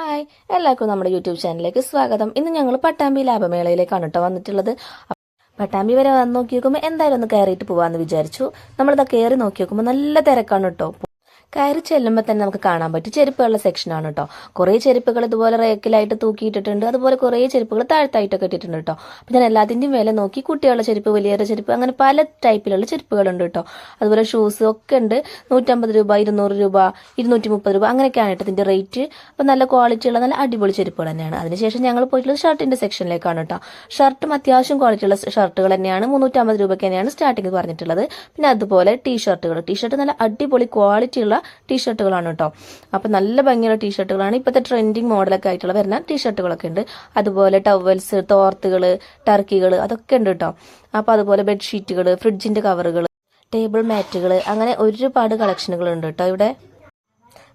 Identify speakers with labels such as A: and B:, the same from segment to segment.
A: Hi എല്ലാവർക്കും നമ്മുടെ YouTube ചാനലിലേക്ക് സ്വാഗതം. ഇന്ന് ഞങ്ങൾ പട്ടാമ്പി ലാഭമേളയിലേക്കാണ് കേട്ടോ വന്നിട്ടുള്ളത്. പട്ടാമ്പി വരെ വന്ന് നോക്കി നോക്കുമ്പോൾ എന്തായാലും ഒന്ന് കയറിയിട്ട് പോവാന്ന് വിചാരിച്ചു. നമ്മളിതാ കയറി നോക്കി നോക്കുമ്പോൾ നല്ല തിരക്കാണ് കേട്ടോ കയറി ചെല്ലുമ്പോൾ തന്നെ നമുക്ക് കാണാൻ പറ്റും. ചെരുപ്പുകളുടെ സെക്ഷനാണ് കേട്ടോ കുറേ ചെരുപ്പുകൾ ഇതുപോലെ റേക്കിലായിട്ട് തൂക്കിയിട്ടിട്ടുണ്ട്. അതുപോലെ കുറേ ചെരുപ്പുകൾ താഴ്ത്തായിട്ടൊക്കെ ഇട്ടിട്ടുണ്ട് കേട്ടോ അപ്പം ഞാൻ എല്ലാത്തിന്റെയും വില നോക്കി കുട്ടികളുടെ ചെരുപ്പ് വലിയൊരു ചെരുപ്പ് അങ്ങനെ പല ടൈപ്പിലുള്ള ചെരുപ്പുകളുണ്ട് കേട്ടോ അതുപോലെ ഷൂസ് ഒക്കെ ഉണ്ട്. നൂറ്റമ്പത് രൂപ ഇരുന്നൂറ് രൂപ ഇരുന്നൂറ്റി മുപ്പത് രൂപ അങ്ങനെയൊക്കെയാണ് കേട്ടോ ഇതിന്റെ റേറ്റ് അപ്പം നല്ല ക്വാളിറ്റിയുള്ള നല്ല അടിപൊളി ചെരുപ്പുകൾ തന്നെയാണ്. അതിനുശേഷം ഞങ്ങൾ പോയിട്ടുള്ളത് ഷർട്ടിന്റെ സെക്ഷനിലേക്കാണ് കേട്ടോ ഷർട്ടും അത്യാവശ്യം ക്വാളിറ്റിയുള്ള ഷർട്ടുകൾ തന്നെയാണ്. മുന്നൂറ്റമ്പത് രൂപയ്ക്ക് തന്നെയാണ് സ്റ്റാർട്ടിങ് പറഞ്ഞിട്ടുള്ളത്. പിന്നെ അതുപോലെ ടീ ഷർട്ടുകൾ ടീ ഷർട്ട് നല്ല അടിപൊളി ക്വാളിറ്റിയുള്ള ടീഷർട്ടുകളാണ് കേട്ടോ. അപ്പം നല്ല ഭംഗിയുള്ള ടീഷർട്ടുകളാണ് ഇപ്പോഴത്തെ ട്രെൻഡിങ് മോഡലൊക്കെ ആയിട്ടുള്ള വരുന്ന ടീഷർട്ടുകളൊക്കെ ഉണ്ട്. അതുപോലെ ടവൽസ് തോർത്തുകൾ ടർക്കികൾ അതൊക്കെ ഉണ്ട് കേട്ടോ. അപ്പോൾ അതുപോലെ ബെഡ്ഷീറ്റുകൾ ഫ്രിഡ്ജിന്റെ കവറുകൾ ടേബിൾ മാറ്റുകൾ അങ്ങനെ ഒരുപാട് കളക്ഷനുകൾ ഉണ്ട് കേട്ടോ ഇവിടെ.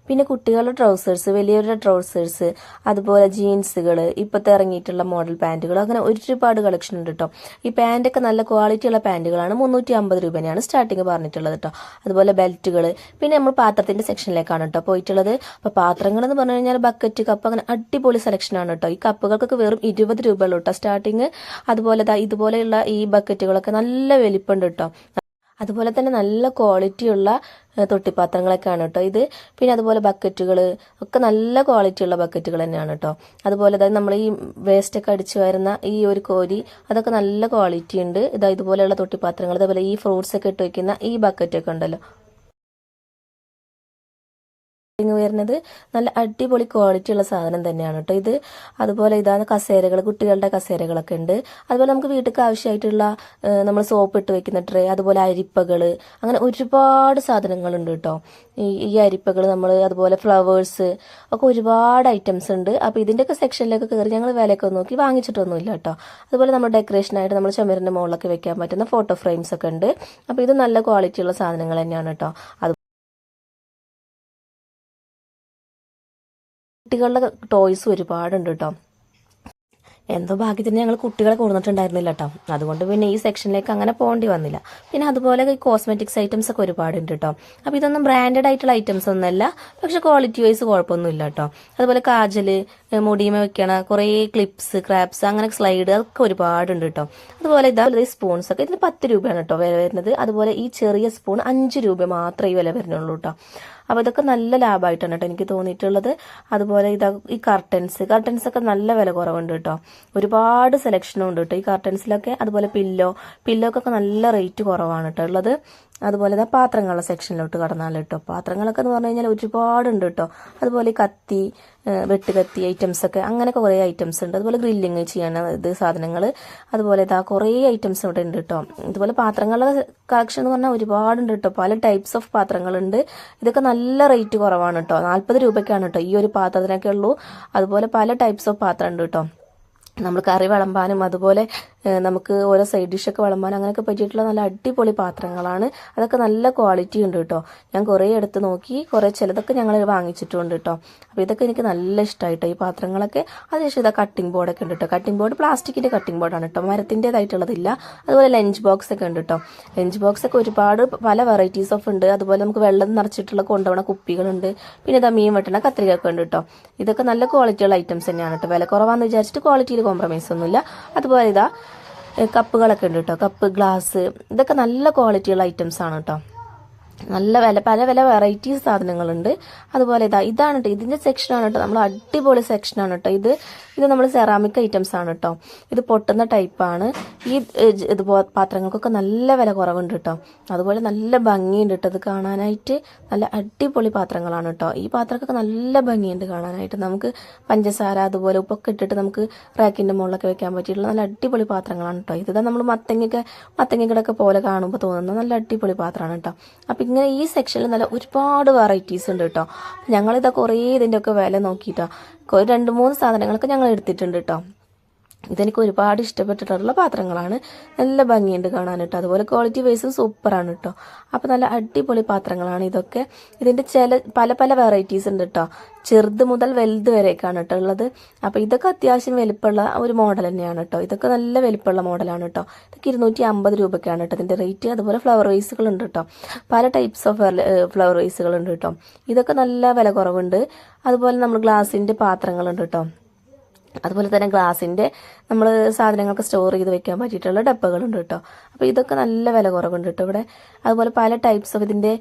A: പിന്നെ കുട്ടികളുടെ ട്രൗസേഴ്സ് വലിയവരുടെ ട്രൗസേഴ്സ് അതുപോലെ ജീൻസുകൾ ഇപ്പോഴത്തെ ഇറങ്ങിയിട്ടുള്ള മോഡൽ പാന്റുകൾ അങ്ങനെ ഒരുപാട് കളക്ഷൻ ഉണ്ട് കേട്ടോ ഈ പാന്റൊക്കെ നല്ല ക്വാളിറ്റിയുള്ള പാന്റുകളാണ് മുന്നൂറ്റി അമ്പത് രൂപയാണ് സ്റ്റാർട്ടിങ് പറഞ്ഞിട്ടുള്ളത് കേട്ടോ അതുപോലെ ബെൽറ്റുകൾ പിന്നെ നമ്മൾ പാത്രത്തിന്റെ സെക്ഷനിലേക്കാണ് കേട്ടോ പോയിട്ടുള്ളത്. അപ്പോൾ പാത്രങ്ങൾ എന്ന് പറഞ്ഞു കഴിഞ്ഞാൽ ബക്കറ്റ് കപ്പ് അങ്ങനെ അടിപൊളി സെലക്ഷനാണ് കേട്ടോ ഈ കപ്പുകൾക്കൊക്കെ വെറും ഇരുപത് രൂപയുള്ളൂ കേട്ടോ സ്റ്റാർട്ടിങ് അതുപോലെ ഇതുപോലെയുള്ള ഈ ബക്കറ്റുകളൊക്കെ നല്ല വലിപ്പമുണ്ട് കേട്ടോ അതുപോലെ തന്നെ നല്ല ക്വാളിറ്റിയുള്ള തൊട്ടിപ്പാത്രങ്ങളൊക്കെയാണ് കേട്ടോ ഇത്. പിന്നെ അതുപോലെ ബക്കറ്റുകൾ ഒക്കെ നല്ല ക്വാളിറ്റിയുള്ള ബക്കറ്റുകൾ തന്നെയാണ് കേട്ടോ. അതുപോലെ അതായത് നമ്മൾ ഈ വേസ്റ്റൊക്കെ അടിച്ചു വരുന്ന ഈ ഒരു കോരി അതൊക്കെ നല്ല ക്വാളിറ്റി ഉണ്ട്. ഇതാ ഇതുപോലെയുള്ള തൊട്ടിപ്പാത്രങ്ങൾ. അതുപോലെ ഈ ഫ്രൂട്ട്സ് ഒക്കെ ഇട്ട് വയ്ക്കുന്ന ഈ ബക്കറ്റൊക്കെ ഉണ്ടല്ലോ. വരുന്നത് നല്ല അടിപൊളി ക്വാളിറ്റി ഉള്ള സാധനം തന്നെയാണ് കേട്ടോ ഇത്. അതുപോലെ ഇതാണ് കസേരകൾ കുട്ടികളുടെ കസേരകളൊക്കെ ഉണ്ട്. അതുപോലെ നമുക്ക് വീട്ടിലേക്ക് ആവശ്യമായിട്ടുള്ള നമ്മൾ സോപ്പ് ഇട്ട് വെക്കുന്ന ട്രേ അതുപോലെ അരിപ്പകൾ അങ്ങനെ ഒരുപാട് സാധനങ്ങളുണ്ട് കേട്ടോ ഈ അരിപ്പകൾ നമ്മൾ അതുപോലെ ഫ്ലവേഴ്സ് ഒക്കെ ഒരുപാട് ഐറ്റംസ് ഉണ്ട്. അപ്പോൾ ഇതിന്റെയൊക്കെ സെക്ഷനിലൊക്കെ കയറി ഞങ്ങൾ വിലയൊക്കെ നോക്കി വാങ്ങിച്ചിട്ടൊന്നുമില്ല കേട്ടോ അതുപോലെ നമ്മൾ ഡെക്കറേഷനായിട്ട് നമ്മൾ ചുമരിന്റെ മുകളിലൊക്കെ വെക്കാൻ പറ്റുന്ന ഫോട്ടോ ഫ്രെയിംസ് ഒക്കെ ഉണ്ട്. അപ്പോൾ ഇത് നല്ല ക്വാളിറ്റിയുള്ള സാധനങ്ങൾ തന്നെയാണ് കേട്ടോ കുട്ടികളുടെ ടോയ്സ് ഒരുപാടുണ്ട് കേട്ടോ എന്തോ ഭാഗ്യത്തിന് ഞങ്ങൾ കുട്ടികളെ കൊടുത്തിട്ടുണ്ടായിരുന്നില്ല കേട്ടോ അതുകൊണ്ട് പിന്നെ ഈ സെക്ഷനിലേക്ക് അങ്ങനെ പോകേണ്ടി വന്നില്ല. പിന്നെ അതുപോലെ ഈ കോസ്മെറ്റിക്സ് ഐറ്റംസ് ഒക്കെ ഒരുപാടുണ്ട് കേട്ടോ അപ്പോൾ ഇതൊന്നും ബ്രാൻഡഡ് ആയിട്ടുള്ള ഐറ്റംസ് ഒന്നുമല്ല പക്ഷെ ക്വാളിറ്റി വൈസ് കുഴപ്പമൊന്നുമില്ല കേട്ടോ അതുപോലെ കാജൽ ഏ, മുടിയുമ വെക്കണ കുറേ ക്ലിപ്സ് ക്രാപ്സ് അങ്ങനെ സ്ലൈഡ് അതൊക്കെ ഒരുപാടുണ്ട് കേട്ടോ അതുപോലെ ഇതാ സ്പൂൺസ് ഒക്കെ. ഇതിന് പത്ത് രൂപയാണ് കേട്ടോ വില വരുന്നത്. അതുപോലെ ഈ ചെറിയ സ്പൂൺ അഞ്ച് രൂപ മാത്രമേ വില വരുന്നുള്ളൂ കേട്ടോ അപ്പോൾ ഇതൊക്കെ നല്ല ലാഭമായിട്ടാണ് കേട്ടോ എനിക്ക് തോന്നിയിട്ടുള്ളത്. അതുപോലെ ഇതാ ഈ കർട്ടൻസ് കർട്ടൻസ് ഒക്കെ നല്ല വില കുറവുണ്ട് കേട്ടോ. ഒരുപാട് സെലക്ഷനും ഉണ്ട് കേട്ടോ ഈ കർട്ടൻസിലൊക്കെ അതുപോലെ പില്ലോ പില്ലോക്കൊക്കെ നല്ല റേറ്റ് കുറവാണ് കേട്ടോ ഉള്ളത്. അതുപോലെ ഇതാ പാത്രങ്ങളുടെ സെക്ഷനിലോട്ട് കടന്നാൽ കേട്ടോ പാത്രങ്ങളൊക്കെ എന്ന് പറഞ്ഞു കഴിഞ്ഞാൽ ഒരുപാടുണ്ട് കേട്ടോ അതുപോലെ കത്തി വെട്ടുകത്തി ഐറ്റംസ് ഒക്കെ അങ്ങനെയൊക്കെ കുറേ ഐറ്റംസ് ഉണ്ട് അതുപോലെ ഗ്രില്ലിങ് ചെയ്യാൻ ഇത് സാധനങ്ങൾ അതുപോലെ ഇതാ കുറേ ഐറ്റംസ് ഇവിടെ ഉണ്ട് കേട്ടോ ഇതുപോലെ പാത്രങ്ങളുടെ കളക്ഷൻ എന്ന് പറഞ്ഞാൽ ഒരുപാടുണ്ട് കേട്ടോ പല ടൈപ്സ് ഓഫ് പാത്രങ്ങളുണ്ട്. ഇതൊക്കെ നല്ല റേറ്റ് കുറവാണ് കേട്ടോ നാൽപ്പത് രൂപയ്ക്കാണ് കേട്ടോ ഈ ഒരു പാത്രത്തിനൊക്കെ ഉള്ളൂ. അതുപോലെ പല ടൈപ്സ് ഓഫ് പാത്രം ഉണ്ട് കേട്ടോ നമ്മൾ കറി വിളമ്പാനും അതുപോലെ നമുക്ക് ഓരോ സൈഡ് ഡിഷൊക്കെ വിളമ്പാനും അങ്ങനെയൊക്കെ പറ്റിയിട്ടുള്ള നല്ല അടിപൊളി പാത്രങ്ങളാണ്. അതൊക്കെ നല്ല ക്വാളിറ്റി ഉണ്ട് കേട്ടോ ഞാൻ കുറേ എടുത്ത് നോക്കി കുറേ ചിലതൊക്കെ ഞങ്ങൾ വാങ്ങിച്ചിട്ടുണ്ട് കേട്ടോ അപ്പോൾ ഇതൊക്കെ എനിക്ക് നല്ല ഇഷ്ടമായിട്ടോ ഈ പാത്രങ്ങളൊക്കെ. അതിനുശേഷം ഇതാ കട്ടിംഗ് ബോർഡൊക്കെ ഉണ്ട് കേട്ടോ കട്ടിംഗ് ബോർഡ് പ്ലാസ്റ്റിക്കിന്റെ കട്ടിംഗ് ബോർഡാണ് കേട്ടോ മരത്തിന്റെതായിട്ടുള്ളതില്ല അതുപോലെ ലഞ്ച് ബോക്സ് ഒക്കെ ഉണ്ട് കേട്ടോ ലഞ്ച് ബോക്സ് ഒക്കെ ഒരുപാട് പല വെറൈറ്റീസ് ഓഫ് ഉണ്ട്. അതുപോലെ നമുക്ക് വെള്ളം നിറച്ചിട്ടുള്ള കൊണ്ടുപോകണ കുപ്പികളുണ്ട്. പിന്നെ ഇതാ മീൻ വെട്ടണ കത്രികയൊക്കെ ഉണ്ട് കേട്ടോ ഇതൊക്കെ നല്ല ക്വാളിറ്റിയുള്ള ഐറ്റംസ് തന്നെയാണ് കേട്ടോ വില കുറവാന്ന് വിചാരിച്ചിട്ട് ക്വാളിറ്റിയിൽ കോംപ്രമൈസ് ഒന്നുമില്ല. അതുപോലെ ഇതാ കപ്പുകളൊക്കെ ഉണ്ട് കേട്ടോ കപ്പ് ഗ്ലാസ് ഇതൊക്കെ നല്ല ക്വാളിറ്റിയുള്ള ഐറ്റംസ് ആണ് കേട്ടോ നല്ല വില പല പല വെറൈറ്റി സാധനങ്ങളുണ്ട്. അതുപോലെ ഇതാ ഇതാണ് കേട്ടോ ഇതിന്റെ സെക്ഷനാണ് കേട്ടോ നമ്മൾ അടിപൊളി സെക്ഷനാണ് കേട്ടോ ഇത് ഇത് നമ്മൾ സെറാമിക് ഐറ്റംസ് ആണ് കേട്ടോ ഇത് പൊട്ടുന്ന ടൈപ്പാണ് ഈ ഇതുപോലെ പാത്രങ്ങൾക്കൊക്കെ നല്ല വില കുറവുണ്ട് കേട്ടോ അതുപോലെ നല്ല ഭംഗിയുണ്ട് കേട്ടോ ഇത് കാണാനായിട്ട്. നല്ല അടിപൊളി പാത്രങ്ങളാണ് കേട്ടോ ഈ പാത്രങ്ങൾക്കൊക്കെ നല്ല ഭംഗിയുണ്ട് കാണാനായിട്ട്. നമുക്ക് പഞ്ചസാര അതുപോലെ ഉപ്പൊക്കെ ഇട്ടിട്ട് നമുക്ക് റാക്കിന്റെ മുകളിലൊക്കെ വെക്കാൻ പറ്റിയിട്ടുള്ള നല്ല അടിപൊളി പാത്രങ്ങളാണ് കേട്ടോ ഇത് നമ്മൾ മത്തങ്ങയൊക്കെ മത്തങ്ങകളൊക്കെ പോലെ കാണുമ്പോൾ തോന്നുന്ന നല്ല അടിപൊളി പാത്രമാണ് കേട്ടോ അപ്പം ഇങ്ങനെ ഈ സെക്ഷനിൽ നല്ല ഒരുപാട് വെറൈറ്റീസ് ഉണ്ട് കേട്ടോ. ഞങ്ങളിതാ കുറേ ഇതിന്റെയൊക്കെ വില നോക്കിയിട്ടോ. രണ്ട് മൂന്ന് സാധനങ്ങളൊക്കെ ഞങ്ങൾ എടുത്തിട്ടുണ്ട് കേട്ടോ. ഇതെനിക്ക് ഒരുപാട് ഇഷ്ടപ്പെട്ടിട്ടുള്ള പാത്രങ്ങളാണ്. നല്ല ഭംഗിയുണ്ട് കാണാൻ കേട്ടോ അതുപോലെ ക്വാളിറ്റി വൈസും സൂപ്പറാണ് കേട്ടോ അപ്പോൾ നല്ല അടിപൊളി പാത്രങ്ങളാണ് ഇതൊക്കെ. ഇതിന്റെ ചില പല പല വെറൈറ്റീസ് ഉണ്ട് കേട്ടോ ചെറുത് മുതൽ വലുത് വരെയൊക്കെയാണ് കേട്ടോ ഉള്ളത്. അപ്പോൾ ഇതൊക്കെ അത്യാവശ്യം വലിപ്പമുള്ള ഒരു മോഡൽ തന്നെയാണ് കേട്ടോ ഇതൊക്കെ നല്ല വലിപ്പമുള്ള മോഡലാണ് കേട്ടോ ഇതൊക്കെ ഇരുന്നൂറ്റി അമ്പത് രൂപയ്ക്കാണ് കേട്ടോ ഇതിന്റെ റേറ്റ് അതുപോലെ ഫ്ലവർ വൈസുകൾ ഉണ്ട് കേട്ടോ പല ടൈപ്സ് ഓഫ് ഫ്ലവർ വൈസുകൾ ഉണ്ട് കേട്ടോ ഇതൊക്കെ നല്ല വില കുറവുണ്ട്. അതുപോലെ നമ്മൾ ഗ്ലാസിന്റെ പാത്രങ്ങളുണ്ട് കേട്ടോ അതുപോലെ തന്നെ ഗ്ലാസിന്റെ നമ്മൾ സാധനങ്ങളൊക്കെ സ്റ്റോർ ചെയ്ത് വെക്കാൻ പറ്റിയിട്ടുള്ള ഡപ്പകളുണ്ട് കേട്ടോ. അപ്പോൾ ഇതൊക്കെ നല്ല വില കുറവുണ്ട് കേട്ടോ ഇവിടെ. അതുപോലെ പല ടൈപ്സ് ഓഫ് ഇതിന്റെ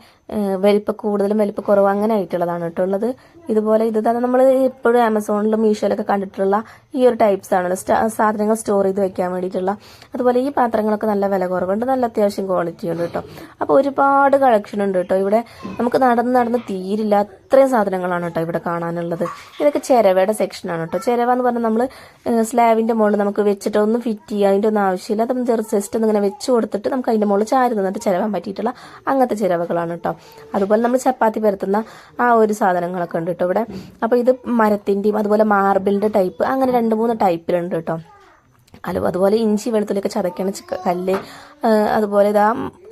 A: വലിപ്പ കൂടുതലും വലിപ്പ കുറവ് അങ്ങനെ ആയിട്ടുള്ളതാണ് കേട്ടോ ഉള്ളത്. ഇതുപോലെ ഇത് തന്നെ നമ്മൾ എപ്പോഴും ആമസോണിലും മീഷോയിലൊക്കെ കണ്ടിട്ടുള്ള ഈ ഒരു ടൈപ്സ് ആണല്ലോ. സാധനങ്ങൾ സ്റ്റോർ ചെയ്ത് വെക്കാൻ വേണ്ടിയിട്ടുള്ള. അതുപോലെ ഈ പാത്രങ്ങളൊക്കെ നല്ല വില കുറവുണ്ട്. നല്ല അത്യാവശ്യം ക്വാളിറ്റി ഉണ്ട് കേട്ടോ. അപ്പോൾ ഒരുപാട് കളക്ഷൻ ഉണ്ട് കേട്ടോ ഇവിടെ. നമുക്ക് നടന്ന് നടന്ന് തീരില്ല. അത്രയും സാധനങ്ങളാണ് കേട്ടോ ഇവിടെ കാണാനുള്ളത്. ഇതൊക്കെ ചിരവയുടെ സെക്ഷനാണ് കേട്ടോ. ചെരവ എന്ന് പറഞ്ഞാൽ നമ്മൾ സ്ലാബിന്റെ മുകളിൽ നമുക്ക് വെച്ചിട്ട് ഒന്നും ഫിറ്റ് ചെയ്യുക അതിന്റെ ഒന്നും ആവശ്യമില്ല. അത് ജസ്റ്റ് ഒന്ന് ഇങ്ങനെ വെച്ച് കൊടുത്തിട്ട് നമുക്ക് അതിന്റെ മുകളിൽ ചാരി നിന്നിട്ട് ചിലവാൻ പറ്റിയിട്ടുള്ള അങ്ങനത്തെ ചിലവുകളാണ് കേട്ടോ അതുപോലെ നമ്മൾ ചപ്പാത്തി പരത്തുന്ന ആ ഒരു സാധനങ്ങളൊക്കെ ഉണ്ട് കേട്ടോ ഇവിടെ. അപ്പോൾ ഇത് മരത്തിന്റെയും അതുപോലെ മാർബിളിന്റെ ടൈപ്പ് അങ്ങനെ രണ്ട് മൂന്ന് ടൈപ്പിലുണ്ട് കേട്ടോ അല്ല അതുപോലെ ഇഞ്ചി വെളുത്തുള്ളിയൊക്കെ ചതക്കണ കല്ല് അതുപോലെ ഇതാ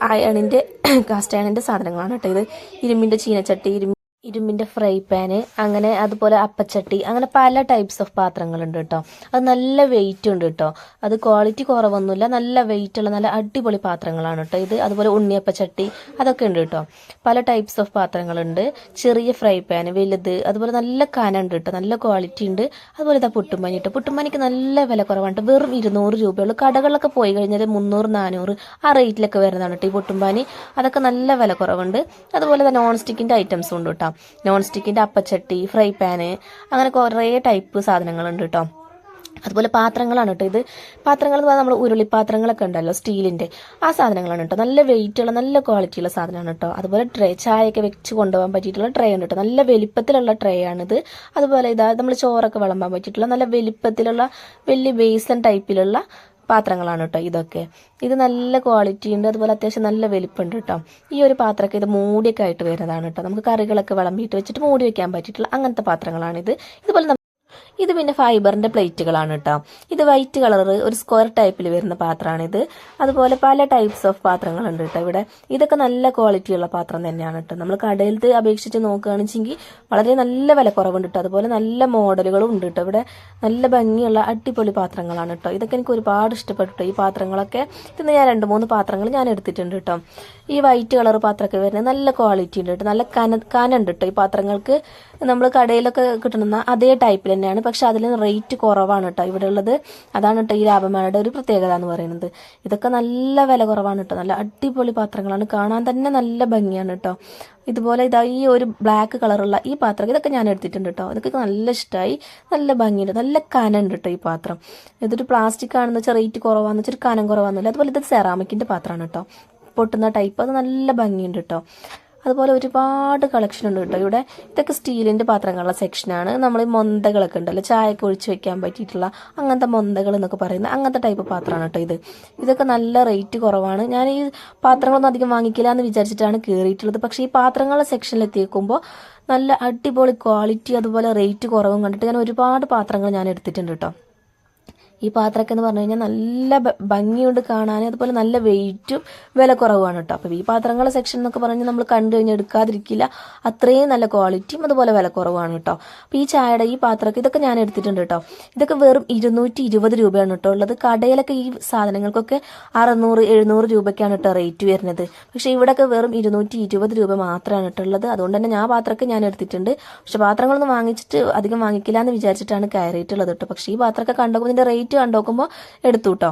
A: അയണിന്റെ കാസ്റ്റ് അയണിന്റെ സാധനങ്ങളാണ് കേട്ടോ ഇത് ഇരുമ്പിന്റെ ചീനച്ചട്ടി ഇരുമ്പ് ഇരുമ്പിന്റെ ഫ്രൈ പാന് അങ്ങനെ അതുപോലെ അപ്പച്ചട്ടി അങ്ങനെ പല ടൈപ്സ് ഓഫ് പാത്രങ്ങളുണ്ട് കേട്ടോ അത് നല്ല വെയിറ്റ് ഉണ്ട് കേട്ടോ അത് ക്വാളിറ്റി കുറവൊന്നുമില്ല നല്ല വെയിറ്റ് ഉള്ള നല്ല അടിപൊളി പാത്രങ്ങളാണ് കേട്ടോ ഇത്. അതുപോലെ ഉണ്ണിയപ്പച്ചട്ടി അതൊക്കെ ഉണ്ട് കേട്ടോ പല ടൈപ്സ് ഓഫ് പാത്രങ്ങളുണ്ട്. ചെറിയ ഫ്രൈ പാന് വലുത് അതുപോലെ നല്ല കനുണ്ട് കേട്ടോ നല്ല ക്വാളിറ്റി ഉണ്ട്. അതുപോലെ ഇതാ പുട്ടുമ്പനി കേട്ടോ പുട്ടുമ്പനിക്ക് നല്ല വില കുറവാണ്. വെറും ഇരുന്നൂറ് രൂപയുള്ളൂ. കടകളിലൊക്കെ പോയി കഴിഞ്ഞാൽ മുന്നൂറ് നാനൂറ് ആ റേറ്റിലൊക്കെ വരുന്നതാണ് കേട്ടോ ഈ പുട്ടുമ്പാനി അതൊക്കെ നല്ല വില കുറവുണ്ട്. അതുപോലെ തന്നെ നോൺ സ്റ്റിക്കിന്റെ ഐറ്റംസും ഉണ്ട് കേട്ടോ നോൺ സ്റ്റിക്കിന്റെ അപ്പച്ചട്ടി ഫ്രൈ പാന് അങ്ങനെ കുറേ ടൈപ്പ് സാധനങ്ങളുണ്ട് കേട്ടോ അതുപോലെ പാത്രങ്ങളാണ് കേട്ടോ ഇത് പാത്രങ്ങൾ എന്ന് പറഞ്ഞാൽ നമ്മൾ ഉരുളിപ്പാത്രങ്ങളൊക്കെ ഉണ്ടല്ലോ സ്റ്റീലിന്റെ ആ സാധനങ്ങളാണ് കേട്ടോ നല്ല വെയിറ്റുള്ള നല്ല ക്വാളിറ്റിയുള്ള സാധനമാണ് കേട്ടോ അതുപോലെ ട്രേ ചായയൊക്കെ വെച്ച് കൊണ്ടുപോകാൻ പറ്റിയിട്ടുള്ള ട്രേ ഉണ്ട് കേട്ടോ നല്ല വലിപ്പത്തിലുള്ള ട്രേ ആണിത്. അതുപോലെ ഇതാ നമ്മൾ ചോറൊക്കെ വിളമ്പാൻ പറ്റിയിട്ടുള്ള നല്ല വലിപ്പത്തിലുള്ള വലിയ ബേസൺ ടൈപ്പിലുള്ള പാത്രങ്ങളാണ് കേട്ടോ ഇതൊക്കെ. ഇത് നല്ല ക്വാളിറ്റി ഉണ്ട് അതുപോലെ അത്യാവശ്യം നല്ല വലിപ്പമുണ്ട് കേട്ടോ ഈ ഒരു പാത്രമൊക്കെ ഇത് മൂടിയൊക്കെ ആയിട്ട് വരുന്നതാണ് കേട്ടോ നമുക്ക് കറികളൊക്കെ വിളമ്പിയിട്ട് വെച്ചിട്ട് മൂടി വെക്കാൻ പറ്റിയിട്ടുള്ള അങ്ങനത്തെ പാത്രങ്ങളാണിത്. ഇതുപോലെ ഇത് പിന്നെ ഫൈബറിന്റെ പ്ലേറ്റുകളാണ് കേട്ടോ ഇത് വൈറ്റ് കളർ ഒരു സ്ക്വയർ ടൈപ്പിൽ വരുന്ന പാത്രമാണിത്. അതുപോലെ പല ടൈപ്സ് ഓഫ് പാത്രങ്ങളുണ്ട് കേട്ടോ ഇവിടെ. ഇതൊക്കെ നല്ല ക്വാളിറ്റിയുള്ള പാത്രം തന്നെയാണ് കേട്ടോ നമ്മൾ കടയിലത്തെ അപേക്ഷിച്ച് നോക്കുകയാണെന്നുവെച്ചെങ്കിൽ വളരെ നല്ല വില കുറവുണ്ട് കേട്ടോ അതുപോലെ നല്ല മോഡലുകളും ഉണ്ട് കേട്ടോ ഇവിടെ. നല്ല ഭംഗിയുള്ള അടിപൊളി പാത്രങ്ങളാണ് കേട്ടോ ഇതൊക്കെ എനിക്ക് ഒരുപാട് ഇഷ്ടപ്പെട്ടു ട്ടോ. ഈ പാത്രങ്ങളൊക്കെ ഇന്ന് ഞാൻ രണ്ട് മൂന്ന് പാത്രങ്ങൾ ഞാൻ എടുത്തിട്ടുണ്ട് കേട്ടോ ഈ വൈറ്റ് കളർ പാത്രമൊക്കെ വരുന്നത് നല്ല ക്വാളിറ്റി ഉണ്ട് കേട്ടോ നല്ല കന കനുണ്ട് കേട്ടോ ഈ പാത്രങ്ങൾക്ക്. നമ്മൾ കടയിലൊക്കെ കിട്ടുന്ന അതേ ടൈപ്പിൽ തന്നെയാണ് പക്ഷെ അതിൽ റേറ്റ് കുറവാണ് കേട്ടോ. ഇവിടെ ഉള്ളത് അതാണ് കേട്ടോ ഈ ലാഭമേളയുടെ ഒരു പ്രത്യേകത എന്ന് പറയുന്നത്. ഇതൊക്കെ നല്ല വില കുറവാണ് കേട്ടോ. നല്ല അടിപൊളി പാത്രങ്ങളാണ്. കാണാൻ തന്നെ നല്ല ഭംഗിയാണ് കേട്ടോ. ഇതുപോലെ ഇതാ ഈ ഒരു ബ്ലാക്ക് കളറുള്ള ഈ പാത്രം ഇതൊക്കെ ഞാൻ എടുത്തിട്ടുണ്ട് കേട്ടോ. ഇതൊക്കെ നല്ല ഇഷ്ടമായി നല്ല ഭംഗിയുണ്ട്. നല്ല കനുണ്ട് കേട്ടോ ഈ പാത്രം. ഇതൊരു പ്ലാസ്റ്റിക് ആണെന്ന് വെച്ചാൽ റേറ്റ് കുറവാന്ന് വെച്ചാൽ കനം കുറവാന്നില്ല. അതുപോലെ ഇത് സെറാമിക്കിന്റെ പാത്രമാണ് കേട്ടോ. പൊട്ടുന്ന ടൈപ്പ് അത് നല്ല ഭംഗിയുണ്ട് കേട്ടോ. അതുപോലെ ഒരുപാട് കളക്ഷൻ ഉണ്ട് കേട്ടോ. ഇവിടെ ഇതൊക്കെ സ്റ്റീലിന്റെ പാത്രങ്ങളുള്ള സെക്ഷനാണ് നമ്മൾ ഈ മൊന്തകളൊക്കെ ഉണ്ടല്ലോ. ചായയൊക്കെ ഒഴിച്ച് വെക്കാൻ പറ്റിയിട്ടുള്ള അങ്ങനത്തെ മൊന്തകൾ എന്നൊക്കെ പറയുന്ന അങ്ങനത്തെ ടൈപ്പ് പാത്രമാണ് കേട്ടോ ഇത്. ഇതൊക്കെ നല്ല റേറ്റ് കുറവാണ്. ഞാൻ ഈ പാത്രങ്ങളൊന്നും അധികം വാങ്ങിക്കില്ല എന്ന് വിചാരിച്ചിട്ടാണ് കയറിയിട്ടുള്ളത് പക്ഷേ ഈ പാത്രങ്ങളുടെ സെക്ഷനിൽ എത്തിയേക്കുമ്പോൾ നല്ല അടിപൊളി ക്വാളിറ്റി അതുപോലെ റേറ്റ് കുറവും കണ്ടിട്ട് ഞാൻ ഒരുപാട് പാത്രങ്ങൾ ഞാൻ എടുത്തിട്ടുണ്ട് കേട്ടോ. ഈ പാത്രമൊക്കെ എന്ന് പറഞ്ഞു കഴിഞ്ഞാൽ നല്ല ഭംഗിയുണ്ട് കാണാൻ. അതുപോലെ നല്ല വെയിറ്റും വില കുറവാണ് കേട്ടോ. അപ്പോൾ ഈ പാത്രങ്ങളുടെ സെക്ഷൻ എന്നൊക്കെ പറഞ്ഞാൽ നമ്മൾ കണ്ടു കഴിഞ്ഞാൽ എടുക്കാതിരിക്കില്ല. അത്രയും നല്ല ക്വാളിറ്റിയും അതുപോലെ വില കുറവാണ് കേട്ടോ. അപ്പോൾ ഈ ചായയുടെ ഈ പാത്രമൊക്കെ ഇതൊക്കെ ഞാൻ എടുത്തിട്ടുണ്ട് കേട്ടോ. ഇതൊക്കെ വെറും ഇരുന്നൂറ്റി ഇരുപത് രൂപയാണ് കേട്ടോ ഉള്ളത്. കടയിലൊക്കെ ഈ സാധനങ്ങൾക്കൊക്കെ അറുന്നൂറ് എഴുന്നൂറ് രൂപയ്ക്കാണ് കേട്ടോ റേറ്റ് വരുന്നത്. പക്ഷേ ഇവിടെയൊക്കെ വെറും ഇരുന്നൂറ്റി ഇരുപത് രൂപ മാത്രമാണ് കേട്ടോ ഉള്ളത്. അതുകൊണ്ട് തന്നെ ഞാൻ പാത്രമൊക്കെ ഞാൻ എടുത്തിട്ടുണ്ട്. പക്ഷെ പാത്രങ്ങളൊന്നും വാങ്ങിച്ചിട്ട് അധികം വാങ്ങിക്കില്ല എന്ന് വിചാരിച്ചിട്ടാണ് കയറിയിട്ടുള്ളത് കേട്ടോ. പക്ഷേ ഈ പാത്രമൊക്കെ കണ്ടപ്പോൾ ഇതിന്റെ റേറ്റ് കണ്ടു നോക്കുമ്പോൾ എടുത്തു കേട്ടോ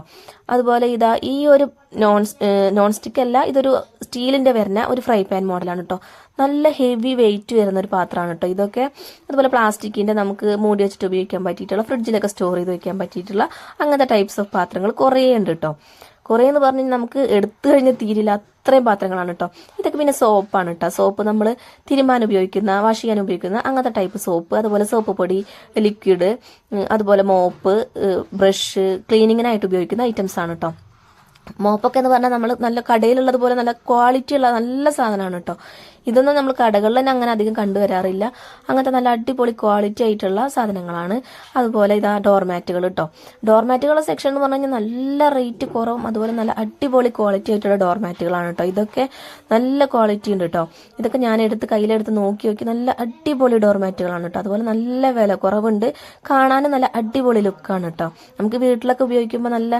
A: അതുപോലെ ഇതാ ഈ ഒരു നോൺ നോൺ സ്റ്റിക്ക് അല്ല ഇതൊരു സ്റ്റീലിന്റെ വരുന്ന ഒരു ഫ്രൈ പാൻ മോഡലാണ് കേട്ടോ നല്ല ഹെവി വെയിറ്റ് വരുന്ന ഒരു പാത്രമാണ് കേട്ടോ ഇതൊക്കെ. അതുപോലെ പ്ലാസ്റ്റിക്കിന്റെ നമുക്ക് മൂടി വെച്ചിട്ട് ഉപയോഗിക്കാൻ പറ്റിയിട്ടുള്ള ഫ്രിഡ്ജിലൊക്കെ സ്റ്റോർ ചെയ്ത് വെക്കാൻ പറ്റിയിട്ടുള്ള അങ്ങനത്തെ ടൈപ്സ് ഓഫ് പാത്രങ്ങൾ കുറേ ഉണ്ട് കേട്ടോ കുറേ എന്ന് പറഞ്ഞ് നമുക്ക് എടുത്തു കഴിഞ്ഞാൽ തീരില്ല അത്രയും പാത്രങ്ങളാണ് കേട്ടോ ഇതൊക്കെ പിന്നെ സോപ്പാണ് കേട്ടോ സോപ്പ് നമ്മൾ തിരുമാൻ ഉപയോഗിക്കുന്ന വാഷ് ചെയ്യാൻ ഉപയോഗിക്കുന്ന അങ്ങനത്തെ ടൈപ്പ് സോപ്പ്. അതുപോലെ സോപ്പ് പൊടി ലിക്വിഡ് അതുപോലെ മോപ്പ് ബ്രഷ് ക്ലീനിങ്ങിനായിട്ട് ഉപയോഗിക്കുന്ന ഐറ്റംസ് ആണ് കേട്ടോ മോപ്പൊക്കെ എന്ന് പറഞ്ഞാൽ നമ്മൾ നല്ല കടയിലുള്ളതുപോലെ നല്ല ക്വാളിറ്റി ഉള്ള നല്ല സാധനമാണ് കേട്ടോ ഇതൊന്നും നമ്മൾ കടകളിൽ തന്നെ അങ്ങനെ അധികം കണ്ടുവരാറില്ല. അങ്ങനത്തെ നല്ല അടിപൊളി ക്വാളിറ്റി ആയിട്ടുള്ള സാധനങ്ങളാണ്. അതുപോലെ ഇതാ ഡോർമാറ്റുകൾ കേട്ടോ ഡോർമാറ്റുകളുടെ സെക്ഷൻ എന്ന് പറഞ്ഞു നല്ല റേറ്റ് കുറവും അതുപോലെ നല്ല അടിപൊളി ക്വാളിറ്റി ആയിട്ടുള്ള ഡോർമാറ്റുകളാണ് കേട്ടോ ഇതൊക്കെ നല്ല ക്വാളിറ്റി ഉണ്ട് കേട്ടോ ഇതൊക്കെ ഞാൻ എടുത്ത് കയ്യിലെടുത്ത് നോക്കി നോക്കി നല്ല അടിപൊളി ഡോർമാറ്റുകളാണ് കേട്ടോ അതുപോലെ നല്ല വില കുറവുണ്ട്. കാണാനും നല്ല അടിപൊളി ലുക്കാണ് കേട്ടോ നമുക്ക് വീട്ടിലൊക്കെ ഉപയോഗിക്കുമ്പോൾ നല്ല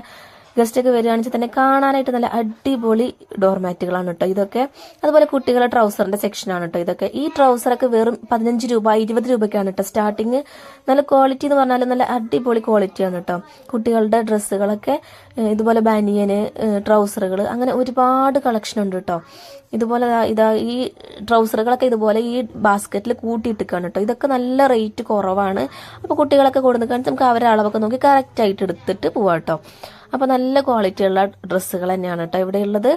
A: ഗസ്റ്റ് ഒക്കെ വരികയാണെന്ന് വെച്ചാൽ തന്നെ കാണാനായിട്ട് നല്ല അടിപൊളി ഡോർമാറ്റുകളാണ് കേട്ടോ ഇതൊക്കെ. അതുപോലെ കുട്ടികളുടെ ട്രൗസറിന്റെ സെക്ഷനാണ് കേട്ടോ ഇതൊക്കെ. ഈ ട്രൗസറൊക്കെ വെറും പതിനഞ്ച് രൂപ ഇരുപത് രൂപയ്ക്കാണ് കേട്ടോ സ്റ്റാർട്ടിങ് നല്ല ക്വാളിറ്റി എന്ന് പറഞ്ഞാൽ നല്ല അടിപൊളി ക്വാളിറ്റിയാണ് കേട്ടോ കുട്ടികളുടെ ഡ്രസ്സുകളൊക്കെ ഇതുപോലെ ബനിയന് ട്രൗസറുകൾ അങ്ങനെ ഒരുപാട് കളക്ഷൻ ഉണ്ട് കേട്ടോ ഇതുപോലെ ഇതാ ഈ ട്രൗസറുകളൊക്കെ ഇതുപോലെ ഈ ബാസ്ക്കറ്റിൽ കൂട്ടിയിട്ടിക്കാണ് കേട്ടോ ഇതൊക്കെ നല്ല റേറ്റ് കുറവാണ്. അപ്പോൾ കുട്ടികളൊക്കെ കാണിച്ച് നമുക്ക് അവരുടെ അളവൊക്കെ നോക്കി കറക്റ്റ് ആയിട്ട് എടുത്തിട്ട് പോവാം കേട്ടോ അപ്പോൾ നല്ല ക്വാളിറ്റിയുള്ള ഡ്രസ്സുകൾ തന്നെയാണ് കേട്ടോ ഇവിടെയുള്ളത്.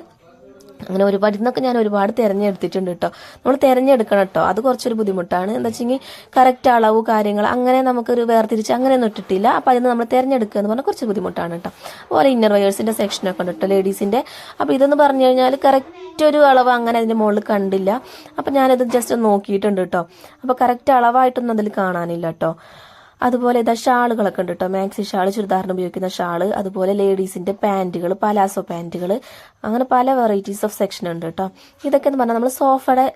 A: അങ്ങനെ ഒരുപാട് ഇന്നൊക്കെ ഞാൻ ഒരുപാട് തിരഞ്ഞെടുത്തിട്ടുണ്ട് കേട്ടോ നമ്മൾ തിരഞ്ഞെടുക്കണം കേട്ടോ അത് കുറച്ചൊരു ബുദ്ധിമുട്ടാണ്. എന്താ വെച്ചെങ്കിൽ കറക്റ്റ് അളവ് കാര്യങ്ങൾ അങ്ങനെ നമുക്കൊരു വേർതിരിച്ച് അങ്ങനെ ഒന്നും ഇട്ടിട്ടില്ല. അപ്പം അതിന് നമ്മൾ തിരഞ്ഞെടുക്കുക എന്ന് പറഞ്ഞാൽ കുറച്ച് ബുദ്ധിമുട്ടാണ് കേട്ടോ അതുപോലെ ഇന്നർ വയേഴ്സിന്റെ സെക്ഷനൊക്കെ ഉണ്ട് കേട്ടോ ലേഡീസിന്റെ അപ്പോൾ ഇതെന്ന് പറഞ്ഞു കഴിഞ്ഞാൽ കറക്റ്റ് ഒരു അളവ് അങ്ങനെ അതിന്റെ മുകളിൽ കണ്ടില്ല. അപ്പോൾ ഞാനത് ജസ്റ്റ് നോക്കിയിട്ടുണ്ട് കേട്ടോ അപ്പോൾ കറക്റ്റ് അളവായിട്ടൊന്നും അതിൽ കാണാനില്ല കേട്ടോ അതുപോലെ ഇതാ ഷാളുകളൊക്കെ ഉണ്ട് കേട്ടോ മാക്സി ഷാൾ ചുരിദാറിന് ഉപയോഗിക്കുന്ന ഷാൾ അതുപോലെ ലേഡീസിന്റെ പാന്റുകൾ പലാസോ പാന്റുകൾ അങ്ങനെ പല വെറൈറ്റീസ് ഓഫ് സെക്ഷൻ ഉണ്ട് കേട്ടോ ഇതൊക്കെ എന്ന് പറഞ്ഞാൽ നമ്മൾ സോഫയുടെ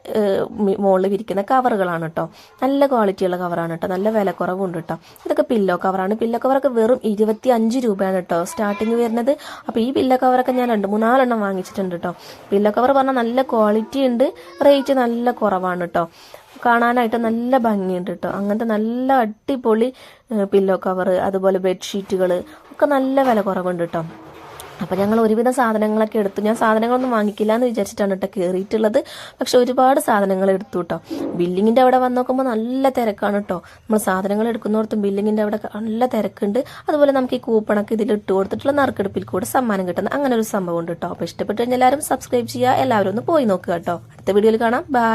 A: മുകളിൽ വിരിക്കുന്ന കവറുകളാണ് കേട്ടോ നല്ല ക്വാളിറ്റിയുള്ള കവറാണ് കേട്ടോ നല്ല വില കുറവുണ്ട് കേട്ടോ ഇതൊക്കെ പില്ലോ കവറാണ് പില്ലോ കവറൊക്കെ വെറും ഇരുപത്തി അഞ്ച് രൂപയാണ് കേട്ടോ സ്റ്റാർട്ടിങ് വരുന്നത്. അപ്പോൾ ഈ പില്ലോ കവറൊക്കെ ഞാൻ രണ്ട് മൂന്നാലെണ്ണം വാങ്ങിച്ചിട്ടുണ്ട് കേട്ടോ പില്ലോ കവർ പറഞ്ഞാൽ നല്ല ക്വാളിറ്റി ഉണ്ട് റേറ്റ് നല്ല കുറവാണ് കേട്ടോ കാണാനായിട്ട് നല്ല ഭംഗിയുണ്ട് കേട്ടോ അങ്ങനത്തെ നല്ല അടിപൊളി പില്ലോ കവർ അതുപോലെ ബെഡ്ഷീറ്റുകൾ ഒക്കെ നല്ല വില കുറവുണ്ട് കേട്ടോ അപ്പം ഞങ്ങൾ ഒരുവിധം സാധനങ്ങളൊക്കെ എടുത്തു. ഞാൻ സാധനങ്ങളൊന്നും വാങ്ങിക്കില്ല എന്ന് വിചാരിച്ചിട്ടാണ് കേട്ടോ കയറിയിട്ടുള്ളത് പക്ഷെ ഒരുപാട് സാധനങ്ങൾ എടുത്തു കേട്ടോ ബില്ലിങ്ങിന്റെ അവിടെ വന്ന് നോക്കുമ്പോൾ നല്ല തിരക്കാണ് കേട്ടോ നമ്മൾ സാധനങ്ങൾ എടുക്കുന്നിടത്തും ബില്ലിങ്ങിന്റെ അവിടെ നല്ല തിരക്കുണ്ട്. അതുപോലെ നമുക്ക് ഈ കൂപ്പണൊക്കെ ഇതിൽ ഇട്ട് കൊടുത്തിട്ടുള്ള നറുക്കെടുപ്പിൽ കൂടെ സമ്മാനം കിട്ടുന്ന അങ്ങനെ ഒരു സംഭവം ഉണ്ട് കേട്ടോ അപ്പോൾ ഇഷ്ടപ്പെട്ടു കഴിഞ്ഞാൽ എല്ലാവരും സബ്സ്ക്രൈബ് ചെയ്യുക. എല്ലാവരും ഒന്ന് പോയി നോക്കുക കേട്ടോ അടുത്ത വീഡിയോയിൽ കാണാം. ബൈ